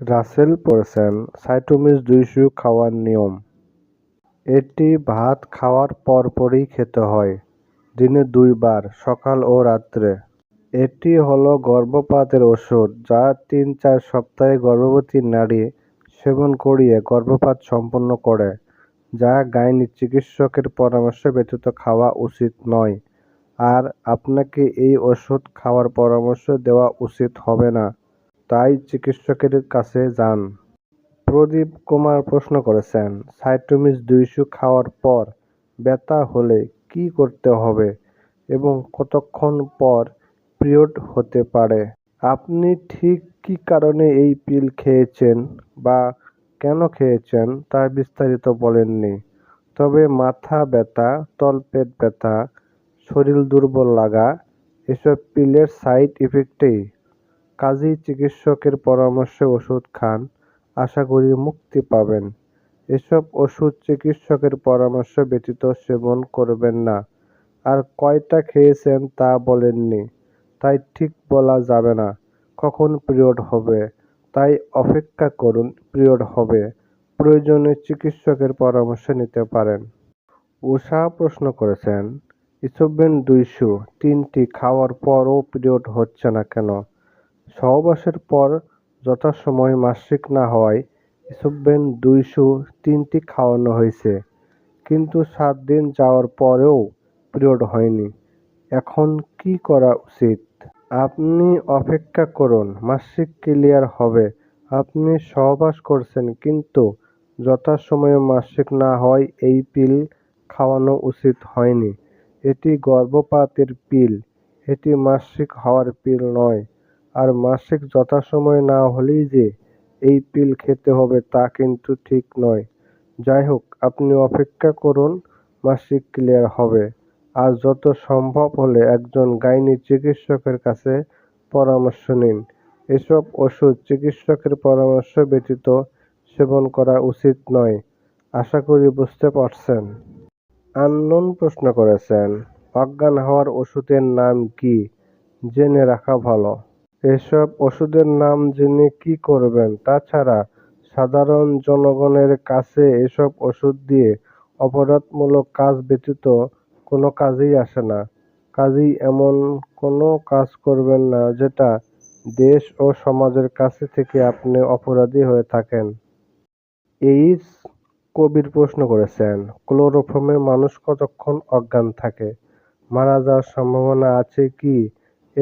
রাসেল পড়েছেন সাইটোমিস দুইশো খাওয়ার নিয়ম। এটি ভাত খাওয়ার পরপরই খেতে হয়, দিনে দুইবার, সকাল ও রাত্রে। এটি হলো গর্ভপাতের ওষুধ, যা তিন চার সপ্তাহে গর্ভবতী নারী সেবন করিয়ে গর্ভপাত সম্পন্ন করে, যা গাইনি চিকিৎসকের পরামর্শ ব্যতীত খাওয়া উচিত নয়। আর আপনাকে এই ওষুধ খাওয়ার পরামর্শ দেওয়া উচিত হবে না। তাই চিকিৎসকের কাছে যান। প্রদীপ কুমার প্রশ্ন করেছেন, সাইটোমিস দুইশো খাওয়ার পর ব্যথা হলে কি করতে হবে এবং কতক্ষণ পর পিরিয়ড হতে পারে? আপনি ঠিক কী কারণে এই পিল খেয়েছেন বা কেন খেয়েছেন তা বিস্তারিত বলেননি। তবে মাথা ব্যথা, তলপেট ব্যথা, শরীর দুর্বল লাগা, এসব পিলের সাইড ইফেক্টেই কাজেই চিকিৎসকের পরামর্শে ওষুধ খান, আশা করি মুক্তি পাবেন। এসব ওষুধ চিকিৎসকের পরামর্শ ব্যতীত সেবন করবেন না। আর কয়টা খেয়েছেন তা বলেননি। তাই ঠিক বলা যাবে না কখন পিরিয়ড হবে। তাই অপেক্ষা করুন, পিরিয়ড হবে। প্রয়োজনে চিকিৎসকের পরামর্শ নিতে পারেন। উষা প্রশ্ন করেছেন, ইসোবেন দুইশো তিনটি খাওয়ার পরও পিরিয়ড হচ্ছে না কেন? সহবাসের পর যথাসময়ে মাসিক না হওয়ায় ইসোবেন দুইশো তিনটি খাওয়ানো হয়েছে। কিন্তু সাত দিন যাওয়ার পরেও পিরিয়ড হয়নি। এখন কি করা উচিত? আপনি অপেক্ষা করুন, মাসিক ক্লিয়ার হবে। আপনি সহবাস করছেন, কিন্তু যথাসময়ে মাসিক না হওয়ায় এই পিল খাওয়ানো উচিত হয়নি। এটি গর্ভপাতের পিল। এটি মাসিক হওয়ার পিল নয়। আর মাসিক যথাসময়ে না হলেই যে এই পিল খেতে হবে তা কিন্তু ঠিক নয়। যাই হোক, আপনি অপেক্ষা করুন, মাসিক ক্লিয়ার হবে। আর যত সম্ভব হলে একজন গাইনি চিকিৎসকের কাছে পরামর্শ নিন। এসব ওষুধ চিকিৎসকের পরামর্শ ব্যতীত সেবন করা উচিত নয়। আশা করি বুঝতে পারছেন। আননোন প্রশ্ন করেছেন, অজ্ঞান হওয়ার ওষুধের নাম কি? জেনে রাখা ভালো। এসব ওষুধের নাম জেনে কি করবেন? তাছাড়া, সাধারণ জনগণের কাছে এসব ওষুধ দিয়ে অপরাধমূলক কাজ ব্যতীত কোনো কাজেই আসে না। কাজেই এমন কোনো কাজ করবেন না যেটা দেশ ও সমাজের কাছে থেকে আপনি অপরাধী হয়ে থাকেন। এইচ কবির প্রশ্ন করেছেন, ক্লোরোফর্মে মানুষ কতক্ষণ অজ্ঞান থাকে? মারা যাওয়ার সম্ভাবনা আছে কি?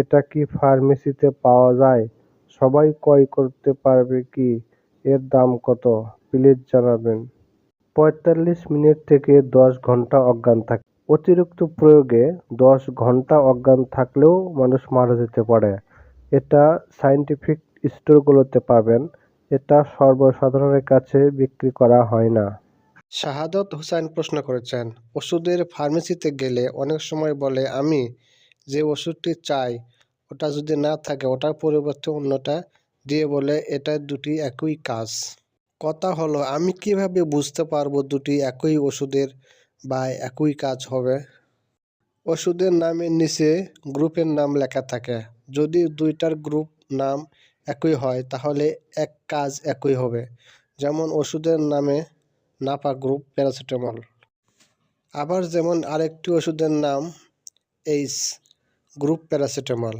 এটা কি ফার্মেসিতে পাওয়া যায়? সবাই ক্রয় করতে পারবে কি? এর দাম কত? প্লিজ জানাবেন। পঁয়তাল্লিশ মিনিট থেকে দশ ঘণ্টা অজ্ঞান থাকে অতিরিক্ত প্রয়োগে দশ ঘণ্টা অজ্ঞান থাকলেও মানুষ মারা যেতে পারে। এটা সায়েন্টিফিক স্টোরগুলোতে পাবেন। এটা সর্বসাধারণের কাছে বিক্রি করা হয় না। শাহাদত হুসাইন প্রশ্ন করেছেন, ওষুধের ফার্মেসিতে গেলে অনেক সময় বলে, আমি যে ওষুধটি চাই, ওটা যদি না থাকে, ওটার পরিবর্তে অন্যটা দিয়ে বলে এটা দুটি একই কাজ। কথা হলো, আমি কীভাবে বুঝতে পারব দুটি একই ওষুধের বা একই কাজ হবে? ওষুধের নামের নিচে গ্রুপের নাম লেখা থাকে। যদি দুইটার গ্রুপ নাম একই হয়, তাহলে এক কাজ একই হবে। যেমন ওষুধের নামে নাপা গ্রুপ প্যারাসিটামল। আবার যেমন আরেকটি ওষুধের নাম ace group paracetamol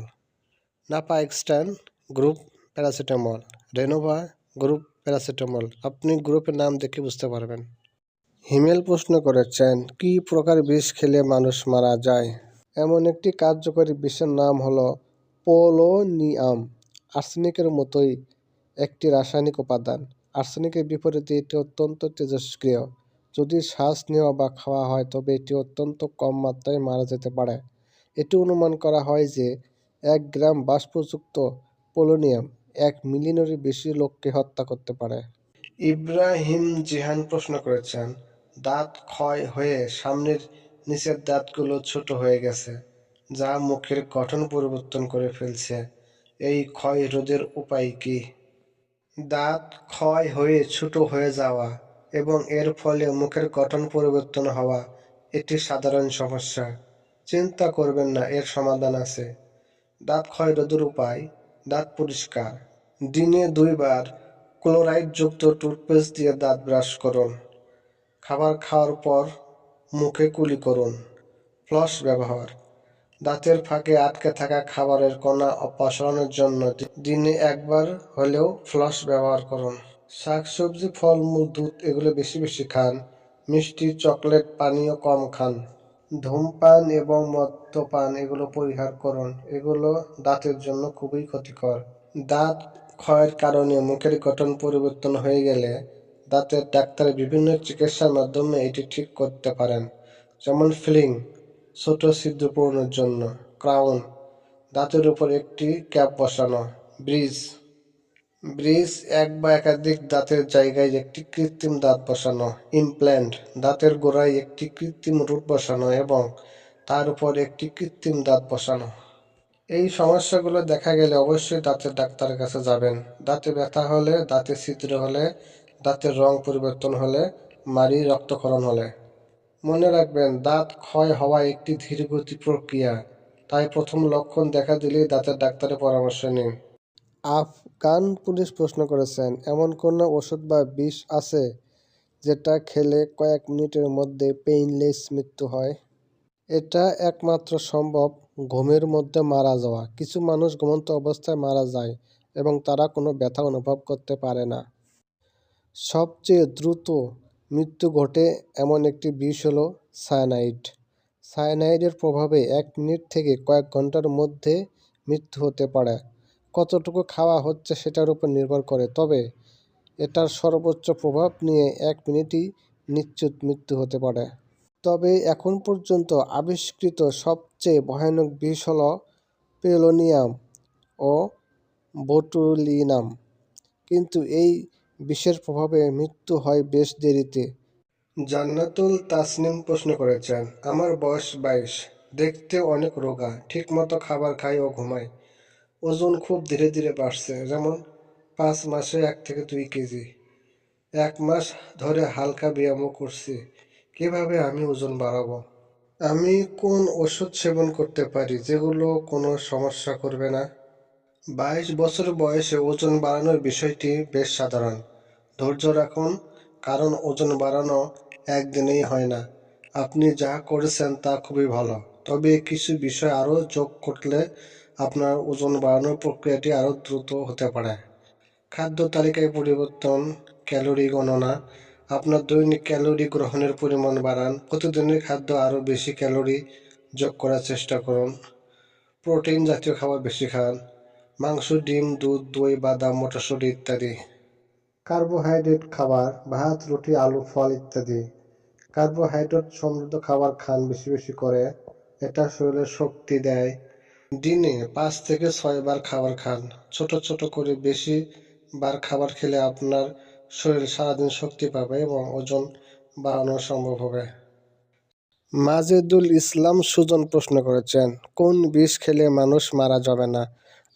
Napa extend group paracetamol Renova group paracetamol আপনি গ্রুপের নাম দেখে বুঝতে পারবেন। হিমেল প্রশ্ন করেছেন, কি প্রকার বিষ খেলে মানুষ মারা যায়? এমন একটি কার্যকরী বিষের নাম হলো পোলোনিয়াম, আর্সেনিকের মতোই একটি রাসায়নিক উপাদান। আর্সেনিকের বিপরীতে এটি অত্যন্ত তেজস্ক্রিয় যদি শ্বাস নেওয়া বা খাওয়া হয়, তবে এটি অত্যন্ত কম মাত্রায় মারা যেতে পারে। এটি অনুমান করা হয় যে এক গ্রাম বাষ্পযুক্ত পোলোনিয়াম এক মিলিয়নেরও বেশি লোককে হত্যা করতে পারে। ইব্রাহিম জিহান প্রশ্ন করেছেন, দাঁত ক্ষয় হয়ে সামনের নিচের দাঁতগুলো ছোট হয়ে গেছে, যা মুখের গঠন পরিবর্তন করে ফেলছে। এই ক্ষয় রোধের উপায় কি? দাঁত ক্ষয় হয়ে ছোট হয়ে যাওয়া এবং এর ফলে মুখের গঠন পরিবর্তন হওয়া একটি সাধারণ সমস্যা। চিন্তা করবেন না, এর সমাধান আছে। দাঁত ক্ষয় রোধের উপায় দাঁত পরিষ্কার। দিনে দুইবার ফ্লোরাইডযুক্ত টুথপেস্ট দিয়ে দাঁত ব্রাশ করুন। খাবার খাওয়ার পর মুখে কুলি করুন। ফ্লস ব্যবহার। দাঁতের ফাঁকে আটকে থাকা খাবারের কণা অপসারণের জন্য দিনে একবার হলেও ফ্লস ব্যবহার করুন। শাকসবজি, ফলমূল, দুধ এগুলো বেশি বেশি খান। মিষ্টি, চকলেট, পানীয় কম খান। ধূমপান এবং মদ্যপান এগুলো পরিহার করুন। এগুলো দাঁতের জন্য খুবই ক্ষতিকর। দাঁত ক্ষয়ের কারণে মুখের গঠন পরিবর্তন হয়ে গেলে দাঁতের ডাক্তার বিভিন্ন চিকিৎসার মাধ্যমে এটি ঠিক করতে পারেন। যেমন ফিলিং, ছোট ছিদ্র পূরণের জন্য। ক্রাউন, দাঁতের উপর একটি ক্যাপ বসানো। ব্রিজ ব্রিজ এক বা একাধিক দাঁতের জায়গায় একটি কৃত্রিম দাঁত বসানো, ইমপ্ল্যান্ট দাঁতের গোড়ায় একটি কৃত্রিম রুট বসানো এবং তার উপর একটি কৃত্রিম দাঁত বসানো। এই সমস্যাগুলো দেখা গেলে অবশ্যই দাঁতের ডাক্তারের কাছে যাবেন। দাঁতে ব্যথা হলে, দাঁতে ছিদ্র হলে, দাঁতের রং পরিবর্তন হলে, মাড়ি, রক্তক্ষরণ হলে। মনে রাখবেন, দাঁত ক্ষয় হওয়া একটি ধীরগতি প্রক্রিয়া। তাই প্রথম লক্ষণ দেখা দিলেই দাঁতের ডাক্তারের পরামর্শ নিন। আফগান পুলিশ প্রশ্ন করেছেন, এমন কোনো ওষুধ বা বিষ আছে যেটা খেলে কয়েক মিনিটের মধ্যে পেইনলেস মৃত্যু হয়? এটা একমাত্র সম্ভব ঘুমের মধ্যে মারা যাওয়া। কিছু মানুষ ঘুমন্ত অবস্থায় মারা যায় এবং তারা কোনো ব্যথা অনুভব করতে পারে না। সবচেয়ে দ্রুত মৃত্যু ঘটে এমন একটি বিষ হলো সায়ানাইড। সায়ানাইডের প্রভাবে এক মিনিট থেকে কয়েক ঘণ্টার মধ্যে মৃত্যু হতে পারে। কতটুকু খাওয়া হচ্ছে সেটার উপর নির্ভর করে। তবে এটার সর্বোচ্চ প্রভাব নিয়ে এক মিনিটই নিশ্চিত মৃত্যু হতে পারে। তবে এখন পর্যন্ত আবিষ্কৃত সবচেয়ে ভয়ানক বিষ হল পেলোনিয়াম ও বোটুলিনাম। কিন্তু এই বিষের প্রভাবে মৃত্যু হয় বেশ দেরিতে। জান্নাতুল তাসনিম প্রশ্ন করেছেন, আমার বয়স বাইশ, দেখতে অনেক রোগা, ঠিকমতো খাবার খাই ও ঘুমাই। ওজন খুব ধীরে ধীরে বাড়ছে, যেমন পাঁচ মাসে এক থেকে দুই কেজি। এক মাস ধরে হালকা ব্যায়ামও করছি, কীভাবে আমি ওজন বাড়াবো? আমি কোন ওষুধ সেবন করতে পারি যেগুলো কোনো সমস্যা করবে না? বাইশ বছর বয়সে ওজন বাড়ানোর বিষয়টি বেশ সাধারণ। ধৈর্য রাখুন, কারণ ওজন বাড়ানো একদিনেই হয় না। আপনি যা করেছেন তা খুবই ভালো। তবে কিছু বিষয় আরও যোগ করলে আপনার ওজন বাড়ানোর প্রক্রিয়াটি আরও দ্রুত হতে পারে। খাদ্য তালিকায় পরিবর্তন ক্যালোরি গণনা। আপনার দৈনিক ক্যালোরি গ্রহণের পরিমাণ বাড়ান। প্রতিদিনের খাদ্য আরও বেশি ক্যালোরি যোগ করার চেষ্টা করুন। প্রোটিন জাতীয় খাবার বেশি খান। মাংস, ডিম, দুধ, দই, বাদাম, মটরশুঁটি ইত্যাদি। কার্বোহাইড্রেট খাবার, ভাত, রুটি, আলু, ফল ইত্যাদি। কার্বোহাইড্রেট সমৃদ্ধ খাবার খান বেশি বেশি করে। এটা শরীরে শক্তি দেয়। দিনে পাঁচ থেকে ছয় বার খাবার খান। ছোট ছোট করে বেশি বার খাবার খেলে আপনার শরীর সারাদিন শক্তি পাবে এবং ওজন বাড়ানো সম্ভব হবে। মাজেদুল ইসলাম সুজন প্রশ্ন করেছেন, কোন বিষ খেলে মানুষ মারা যাবে না?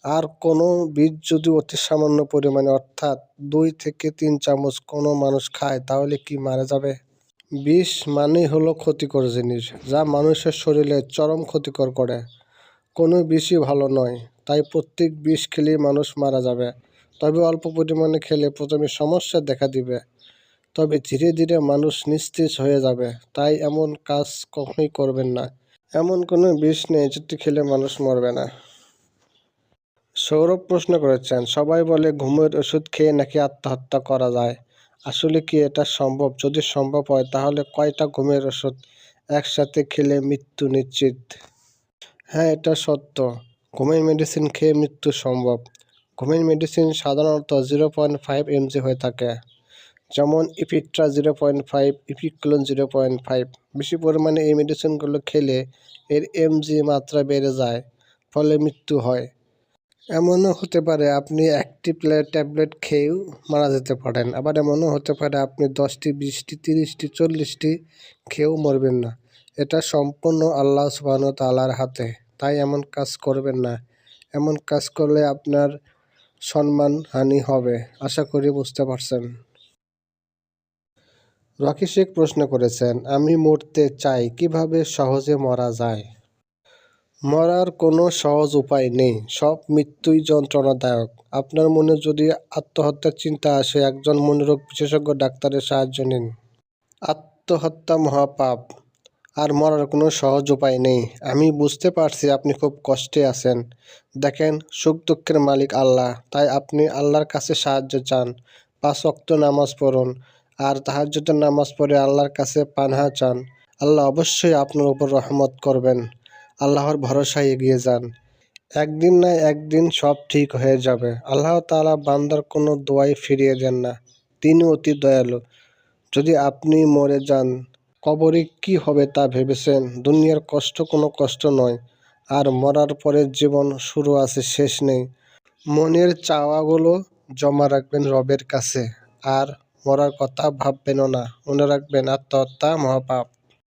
আর কোনো বীজ যদি অতি সামান্য পরিমাণে, অর্থাৎ দুই থেকে তিন চামচ কোনো মানুষ খায়, তাহলে কি মারা যাবে? বিষ মানেই হলো ক্ষতিকর জিনিস, যা মানুষের শরীরে চরম ক্ষতিকর করে। কোনো বিষই ভালো নয়। তাই প্রত্যেক বিষ খেলেই মানুষ মারা যাবে। তবে অল্প পরিমাণে খেলে প্রথমে সমস্যা দেখা দিবে। তবে ধীরে ধীরে মানুষ নিস্তেজ হয়ে যাবে। তাই এমন কাজ কখনোই করবেন না। এমন কোনো বিষ নেই যেটি খেলে মানুষ মরবে না। সৌরভ প্রশ্ন করেছেন, সবাই বলে ঘুমের ওষুধ খেয়ে নাকি আত্মহত্যা করা যায়। আসলে কি এটা সম্ভব? যদি সম্ভব হয়, তাহলে কয়টা ঘুমের ওষুধ একসাথে খেলে মৃত্যু নিশ্চিত? হ্যাঁ এটা সত্য। ঘুমের মেডিসিন খেয়ে মৃত্যু সম্ভব। ঘুমের মেডিসিন সাধারণত জিরো পয়েন্ট ফাইভ এমজি হয়ে থাকে। যেমন Epitra zero point five Epiclone zero point five বেশি পরিমাণে এই মেডিসিনগুলো খেলে এর এমজি মাত্রা বেড়ে যায়, ফলে মৃত্যু হয়। এমনও হতে পারে আপনি একটি প্লেট ট্যাবলেট খেয়েও মারা যেতে পারেন। আবার এমনও হতে পারে আপনি দশটি, বিশটি, তিরিশটি, চল্লিশটি খেয়েও মরবেন না। এটা সম্পূর্ণ আল্লাহ সুবাহন তালার হাতে। তাই এমন কাজ করবেন না। এমন কাজ করলে আপনার সম্মান হানি হবে। আশা করি বুঝতে পারছেন। রকি শেখ প্রশ্ন করেছেন, আমি মরতে চাই, কীভাবে সহজে মরা যায়? মরার কোনো সহজ উপায় নেই। সব মৃত্যুই যন্ত্রণাদায়ক। আপনার মনে যদি আত্মহত্যার চিন্তা আসে, একজন মনোরোগ বিশেষজ্ঞ ডাক্তারের সাহায্য নিন। আত্মহত্যা মহাপাপ। আর মরার কোনো সহজ উপায় নেই। আমি বুঝতে পারছি আপনি খুব কষ্টে আছেন। দেখেন, সুখ দুঃখের মালিক আল্লাহ, তাই আপনি আল্লাহর কাছে সাহায্য চান। পাঁচ অক্ত নামাজ পড়ুন, আর তাহাজ্জুদের নামাজ পড়ে আল্লাহর কাছে পানহা চান। আল্লাহ অবশ্যই আপনার উপর রহমত করবেন। আল্লাহর ভরসায় এগিয়ে যান। একদিন না একদিন সব ঠিক হয়ে যাবে। আল্লাহ তালা বান্দার কোনো দোয়াই ফিরিয়ে দেন না। তিনি অতি দয়ালু। যদি আপনি মরে যান কবরে কি হবে তা ভেবেছেন? দুনিয়ার কষ্ট কোনো কষ্ট নয়। আর মরার পরের জীবন শুরু আছে, শেষ নেই। মনের চাওয়াগুলো জমা রাখবেন রবের কাছে। আর মরার কথা ভাববেনও না। মনে রাখবেন, আত্মহত্যা মহাপাপ।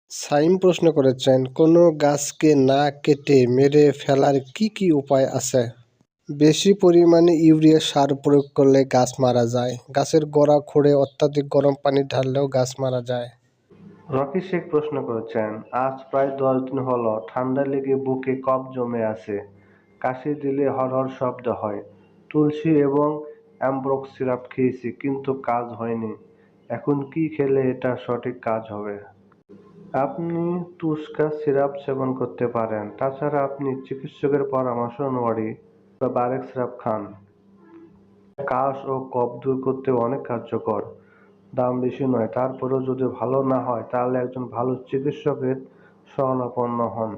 সাইম প্রশ্ন করেছেন, কোনো গাছকে না কেটে মেরে ফেলার কি কি উপায় আছে? বেশি পরিমাণে ইউরিয়া সার প্রয়োগ করলে গাছ মারা যায়। গাছের গোড়া খুঁড়ে অত্যাধিক গরম পানি ঢাললেও গাছ মারা যায়। রকি শেখ প্রশ্ন করেছেন, আজ প্রায় দশ দিন হলো, ঠান্ডা লেগে বুকে কফ জমে আছে। কাশি দিলে হরহর শব্দ হয়। তুলসী এবং অ্যাম্ব্রক সিরাপ খেয়েছি, কিন্তু কাজ হয়নি। এখন কি খেলে এটা সঠিক কাজ হবে? আপনি তুস্কা সিরাপ সেবন করতে পারেন। তাছাড়া আপনি চিকিৎসকের পরামর্শ অনুযায়ী বা বারেক সিরাপ খান। কাশ ও কফ দূর করতে অনেক কার্যকর। দাম বেশি নয়। তারপরেও যদি ভালো না হয় তাহলে একজন ভালো চিকিৎসকের শরণাপন্ন হন।